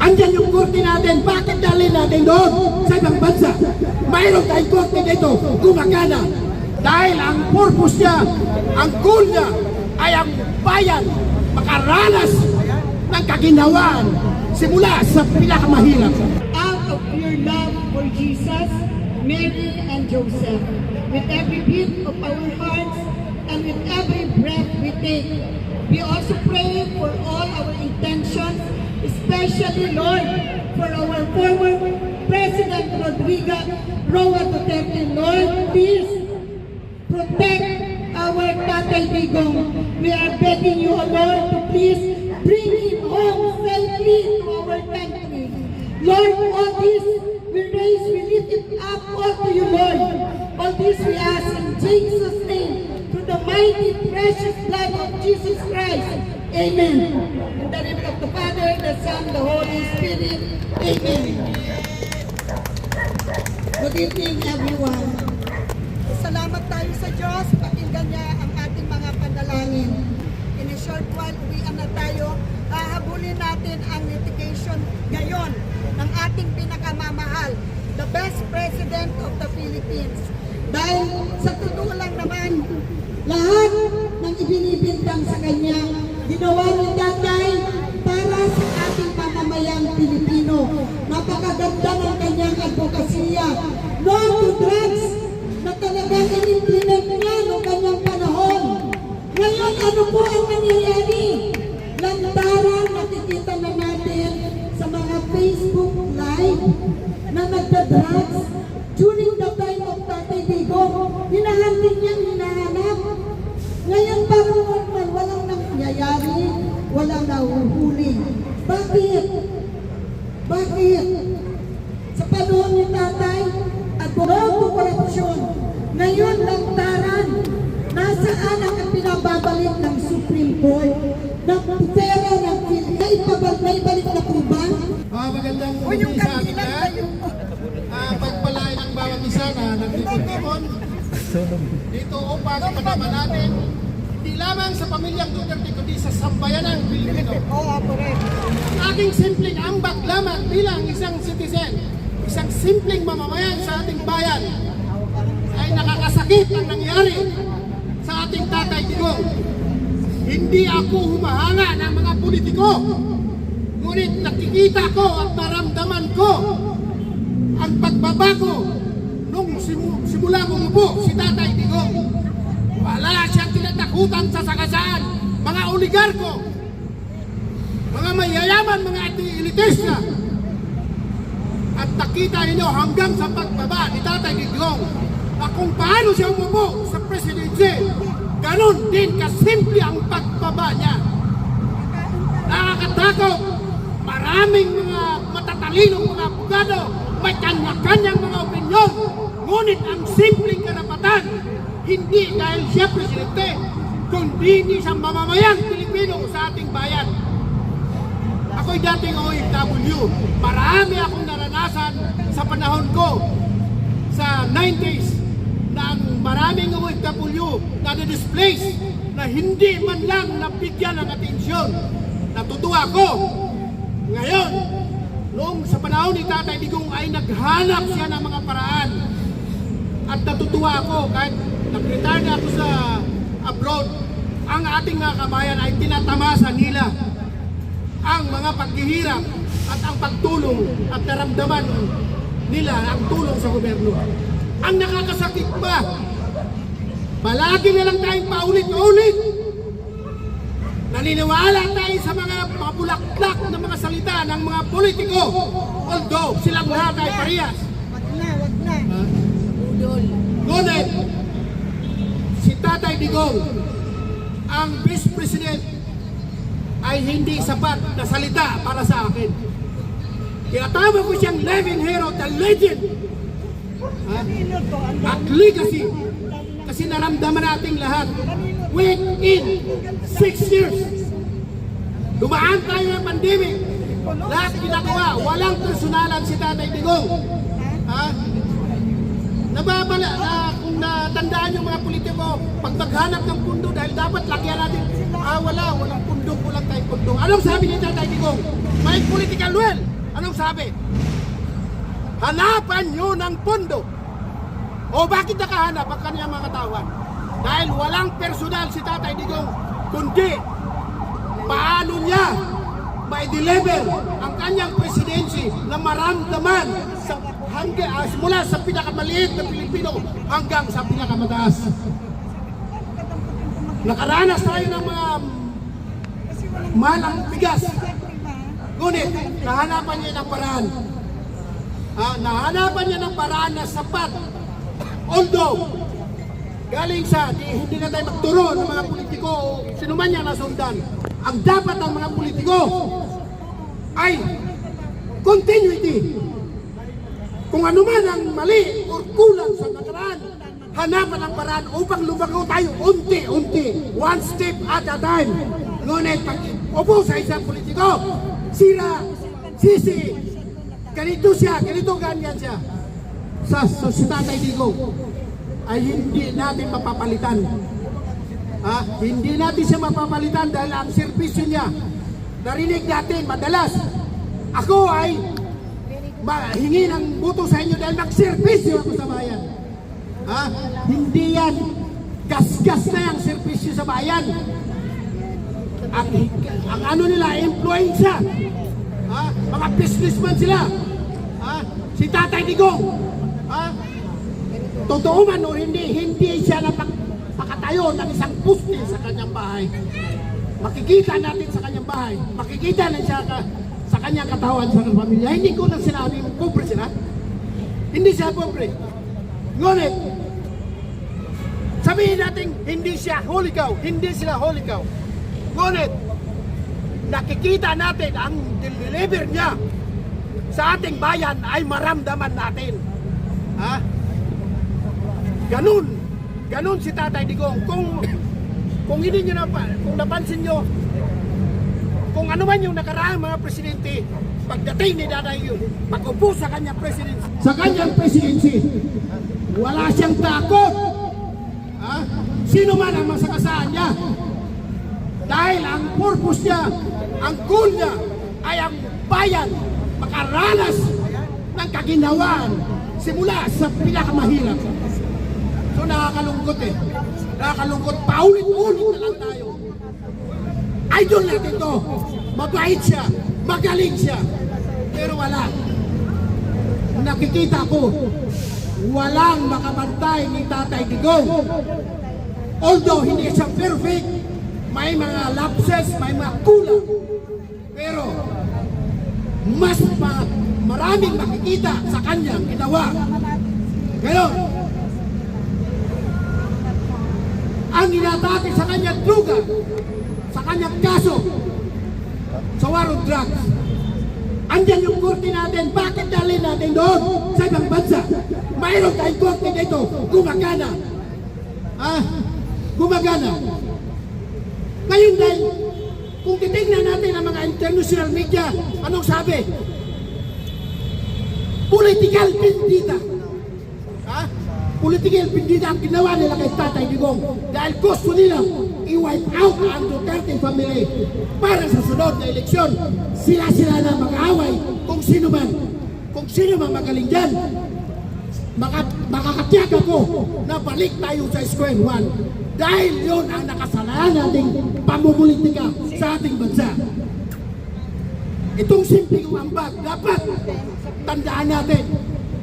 Andyan yung korte natin. Bakit dalhin natin doon sa ibang bansa? Mayroon tayong korte dito. Gumagana. Dahil ang purpose niya, ang goal niya, ay ang bayan makaranas ng kaginawaan simula sa pinakamahirap. out of your love for Jesus, Mary, and Joseph, with every beat of our hearts and with every breath we take. Especially, Lord, for our former President Rodrigo Roa Duterte. Lord, please protect our Tatay Digong. We are begging you, Lord, to please bring him home safely to our country. Lord, all this we raise, we lift it up all to you, Lord. All this we ask in Jesus' name, through the mighty, precious blood of Jesus Christ. Amen. In the name of the Father, the Son, the Holy Spirit. Amen. Good evening, everyone. Salamat tayo sa Diyos, pakinggan niya ang ating mga panalangin. In a short while, uwian na tayo. Hahabulin natin ang litigation ngayon ng ating pinakamamahal, the best president of the Philippines. Dahil sa totoo lang naman, lahat ng ibinibintang sa kanya, ginawa ni tatay para sa ating mamamayang Pilipino. Napakaganda ng kanyang advokasya. No to drugs, na talagang in-implement niya noong kanyang panahon. Ngayon, ano po ang nangyayari? Bakit? Sa panahon ni tatay at buong korupsyon, ngayon lantaran, nasaan ang pinababalik ng Supreme Court na pera ng May may balik na po ba? Ah, magandang umaga sa kanina lahat. Ah, pagpalain ang bawat isa na nagtitipon dito upang malaman natin hindi lamang sa pamilyang Duterte kundi sa sambayanang Pilipino. Oo, correct. aking simpleng ambak lamang bilang isang citizen, isang simpleng mamamayan sa ating bayan ay nakakasakit ang nangyari sa ating tatay Digong. Hindi ako humahanga ng mga politiko, ngunit nakikita ko at naramdaman ko ang pagbabago nung simu- simula umupo si tatay Digong. Wala siyang tinatakutan sa sakasaan, mga oligarko, mga mayayaman, mga elitista. At nakita ninyo hanggang sa pagbaba ni Tatay Digong na kung paano siya umupo sa presidency, ganon din kasimple ang pagbaba niya. Nakakatakot. Maraming mga matatalinong mga abogado, may kanya-kanyang mga opinyon. Ngunit ang simpleng karapatan, hindi dahil siya presidente, kundi hindi siya mamamayang Pilipino sa ating bayan. Ako'y dating OFW. Marami akong naranasan sa panahon ko sa 90s na ang maraming OFW na na-displace na hindi man lang nabigyan ng atensyon. Natutuwa ko. Ngayon, noong sa panahon ni Tatay Digong ay naghanap siya ng mga paraan. At natutuwa ako kahit nag-retire na ako sa abroad, ang ating mga kabayan ay tinatamasa nila ang mga paghihirap at ang pagtulong at naramdaman nila ang tulong sa gobyerno. Ang nakakasakit pa, palagi na lang tayong paulit-ulit. Naniniwala tayo sa mga mga bulaklak na mga salita ng mga politiko. Although silang lahat ay parehas. Wag na, wag na. Ngunit, si Tatay Digong, ang Vice President, ay hindi sapat na salita para sa akin. Tinatawag ko siyang living hero, the legend. Ha? At legacy. Kasi naramdaman nating lahat. Within six years, dumaan tayo ng pandemic. Lahat ginagawa. Walang personalan si Tatay Digong. Ha? Nababala, na kung na tandaan yung mga politiko, pag maghanap ng pundo dahil dapat lagyan natin, ah wala, walang pundo, kulang tayong pundo. Anong sabi ni Tatay Digong? May political will. Anong sabi? Hanapan nyo ng pundo. O bakit nakahanap ang kanyang mga katawan? Dahil walang personal si Tatay Digong, kundi paano niya ma-deliver ang kanyang presidency na maramdaman sa hangga, ah, mula sa pinakamaliit na Pilipino hanggang sa pinakamataas. Nakaranas tayo ng mga malang bigas. Ngunit, nahanapan niya ng paraan. Ah, nahanapan niya ng paraan na sapat. Although, galing sa, di, hindi na tayo magturo ng mga politiko o sino man niya nasundan. Ang dapat ng mga politiko ay continuity. Kung ano man ang mali o kulang sa nakaraan, hanapan ang paraan upang lumago tayo unti-unti, one step at a time. Ngunit pag upo sa isang politiko, sira, sisi, ganito siya, ganito ganyan siya. Sa sositatay Digo, ay hindi natin mapapalitan. Ha? Hindi natin siya mapapalitan dahil ang servisyo niya, narinig natin madalas, ako ay mahingi ng buto sa inyo dahil nagservisyo ako sa bayan. Ha? Hindi yan gasgas na yung servisyo sa bayan. Ang, ang ano nila, influensya. Ha? Mga businessman sila. Ha? Si Tatay Digong. Ha? Totoo man o hindi, hindi siya napakatayo ng isang puste sa kanyang bahay. Makikita natin sa kanyang bahay. Makikita na siya ka, sa kanyang katawan sa kanyang pamilya. Hindi ko na sinabi, pobre sila. Hindi siya pobre. Ngunit, sabihin natin, hindi siya holy cow. Hindi sila holy cow. Ngunit, nakikita natin ang deliver niya sa ating bayan ay maramdaman natin. Ha? Ganun. Ganun si Tatay Digong. Kung kung hindi niyo na kung napansin niyo kung ano man yung nakaraang mga presidente pagdating ni Tatay yun pag-upo sa kanyang presidency sa kanyang presidency wala siyang takot ha? sino man ang masakasaan niya dahil ang purpose niya ang goal niya ay ang bayan makaranas ng kaginawaan simula sa pinakamahirap So nakakalungkot eh. Nakakalungkot. Paulit-ulit na lang tayo. Idol natin to. Mabait siya. Magaling siya. Pero wala. Nakikita ko, walang makabantay ni Tatay Digong. Although hindi siya perfect, may mga lapses, may mga kulang. Pero, mas ma maraming makikita sa kanyang ginawa. Ngayon, ang inatake sa kanyang druga, sa kanyang kaso, sa war on drugs. Andyan yung korte natin, bakit dalhin natin doon sa ibang bansa? Mayroon tayong korte dito, gumagana. Ha? Gumagana. Ngayon dahil, kung titignan natin ang mga international media, anong sabi? Political vendetta. Ha? Political vendetta ang ginawa nila kay Tatay Digong dahil gusto nila i-wipe ang Duterte family para sa sunod na eleksyon. Sila-sila na mag-away kung sino man, kung sino man magaling dyan. Maka, makakatiyak ako na balik tayo sa square one dahil yun ang nakasalanan nating pamumulitika sa ating bansa. Itong simpleng ambag, dapat tandaan natin,